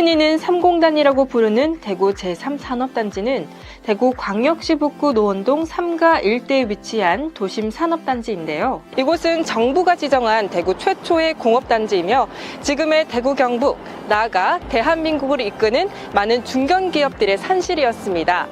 흔히는 삼공단이라고 부르는 대구 제3산업단지는 대구 광역시 북구 노원동 3가 일대에 위치한 도심 산업단지인데요. 이곳은 정부가 지정한 대구 최초의 공업단지이며 지금의 대구 경북, 나아가 대한민국을 이끄는 많은 중견기업들의 산실이었습니다.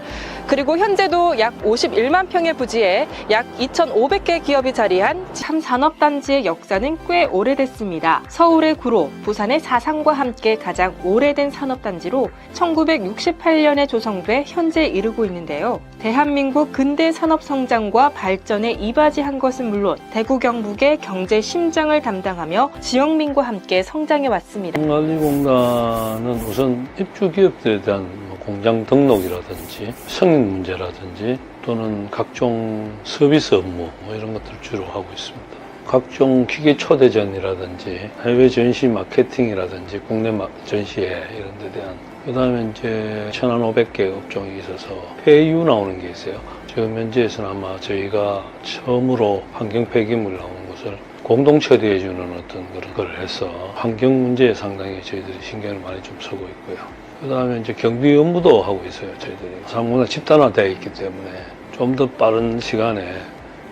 그리고 현재도 약 51만 평의 부지에 약 2,500개 기업이 자리한 참산업단지의 역사는 꽤 오래됐습니다. 서울의 구로, 부산의 사상과 함께 가장 오래된 산업단지로 1968년에 조성돼 현재 이르고 있는데요. 대한민국 근대 산업 성장과 발전에 이바지한 것은 물론 대구 경북의 경제 심장을 담당하며 지역민과 함께 성장해 왔습니다. 관리공단은 우선 입주 기업들에 대한 뭐 공장 등록이라든지 승인 문제라든지 또는 각종 서비스 업무 뭐 이런 것들을 주로 하고 있습니다. 각종 기계 초대전이라든지 해외 전시 마케팅이라든지 국내 마- 전시회 이런 데 대한 그 다음에 이제 1,500개 업종이 있어서 폐유 나오는 게 있어요. 지금 현지에서는 아마 저희가 처음으로 환경 폐기물 나오는 것을 공동 처리해주는 어떤 그런 걸 해서 환경 문제에 상당히 저희들이 신경을 많이 좀 쓰고 있고요. 그 다음에 이제 경비 업무도 하고 있어요, 저희들이. 상무가 집단화되어 있기 때문에 좀 더 빠른 시간에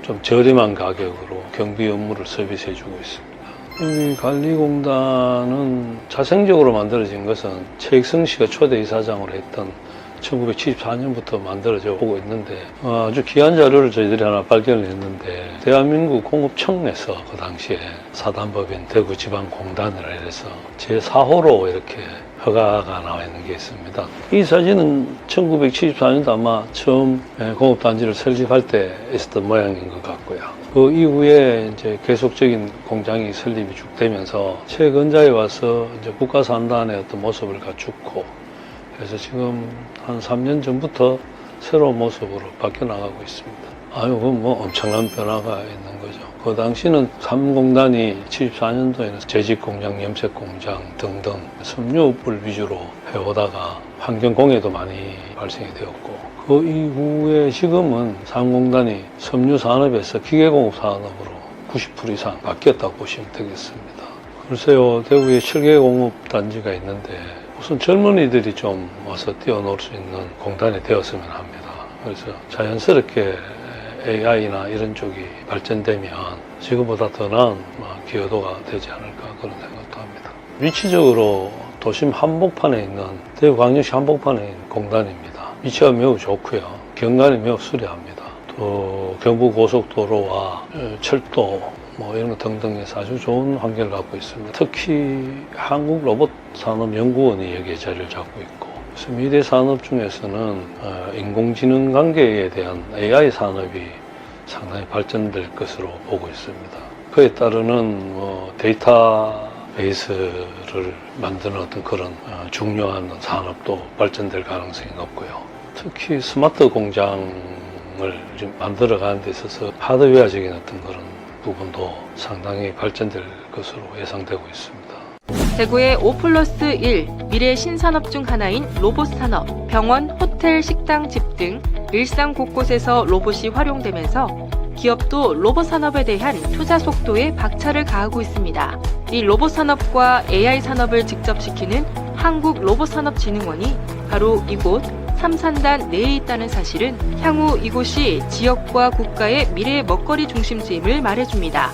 좀 저렴한 가격으로 경비 업무를 서비스해주고 있습니다. 이 관리공단은 자생적으로 만들어진 것은 최익성 씨가 초대 이사장으로 했던 1974년부터 만들어져 오고 있는데 어, 아주 귀한 자료를 저희들이 하나 발견을 했는데 대한민국 공업청에서 그 당시에 사단법인 대구지방공단을 해서 제4호로 이렇게 허가가 나와 있는 게 있습니다. 이 사진은 1974년도 아마 처음 예, 공업단지를 설립할 때 있었던 모양인 것 같고요. 그 이후에 이제 계속적인 공장이 설립이 쭉 되면서 최근자에 와서 이제 국가산단의 어떤 모습을 갖추고 그래서 지금 한 3년 전부터 새로운 모습으로 바뀌어 나가고 있습니다. 아유, 그건 뭐 엄청난 변화가 있는 거죠. 그 당시는 삼공단이 74년도에는 재직공장, 염색공장 등등 섬유업을 위주로 해오다가 환경공해도 많이 발생이 되었고 그 이후에 지금은 삼공단이 섬유산업에서 기계공업산업으로 90% 이상 바뀌었다고 보시면 되겠습니다. 글쎄요, 대구에 7개 공업단지가 있는데 우선 젊은이들이 좀 와서 뛰어놀 수 있는 공단이 되었으면 합니다. 그래서 자연스럽게 AI나 이런 쪽이 발전되면 지금보다 더 나은 뭐 기여도가 되지 않을까 그런 생각도 합니다. 위치적으로 도심 한복판에 있는 대구광역시 한복판에 있는 공단입니다. 위치가 매우 좋고요. 경관이 매우 수려합니다. 또 경부고속도로와 어, 철도 뭐 이런 것 등등에서 아주 좋은 환경을 갖고 있습니다. 특히 한국 로봇 산업 연구원이 여기에 자리를 잡고 있고 그래서 미래 산업 중에서는 어, 인공지능 관계에 대한 AI 산업이 상당히 발전될 것으로 보고 있습니다. 그에 따르는 뭐 데이터 베이스를 만드는 어떤 그런 어, 중요한 산업도 발전될 가능성이 높고요. 특히 스마트 공장을 좀 만들어 가는 데 있어서 하드웨어적인 어떤 그런 부분도 상당히 발전될 것으로 예상되고 있습니다. 대구의 5 플러스 1 미래 신산업 중 하나인 로봇 산업, 병원, 호텔, 식당, 집 등 일상 곳곳에서 로봇이 활용되면서 기업도 로봇 산업에 대한 투자 속도에 박차를 가하고 있습니다. 이 로봇 산업과 AI 산업을 직접 시키는 한국 로봇산업진흥원이 바로 이곳 삼산단 내에 있다는 사실은 향후 이곳이 지역과 국가의 미래 먹거리 중심지임을 말해줍니다.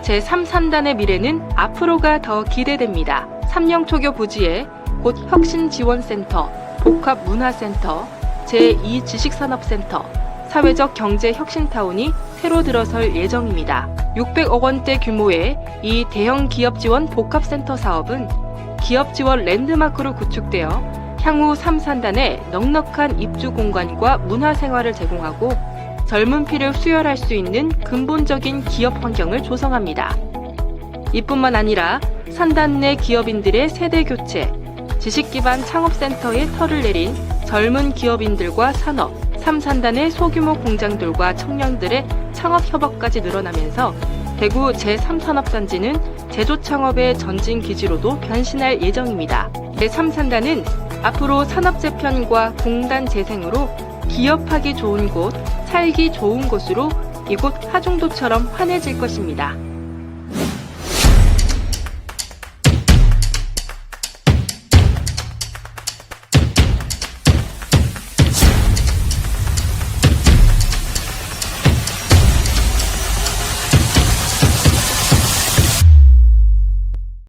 제3산단의 미래는 앞으로가 더 기대됩니다. 삼령초교 부지에 곧 혁신지원센터, 복합문화센터, 제2지식산업센터, 사회적 경제 혁신타운이 새로 들어설 예정입니다. 600억 원대 규모의 이 대형 기업 지원 복합센터 사업은 기업 지원 랜드마크로 구축되어 향후 3산단에 넉넉한 입주 공간과 문화 생활을 제공하고 젊은 피를 수혈할 수 있는 근본적인 기업 환경을 조성합니다. 이뿐만 아니라 산단 내 기업인들의 세대 교체, 지식 기반 창업센터에 털을 내린 젊은 기업인들과 산업, 3산단의 소규모 공장들과 청년들의 창업 협업까지 늘어나면서 대구 제3산업단지는 제조 창업의 전진 기지로도 변신할 예정입니다. 제3산단은 앞으로 산업 재편과 공단 재생으로 기업하기 좋은 곳, 살기 좋은 곳으로 이곳 하중도처럼 환해질 것입니다.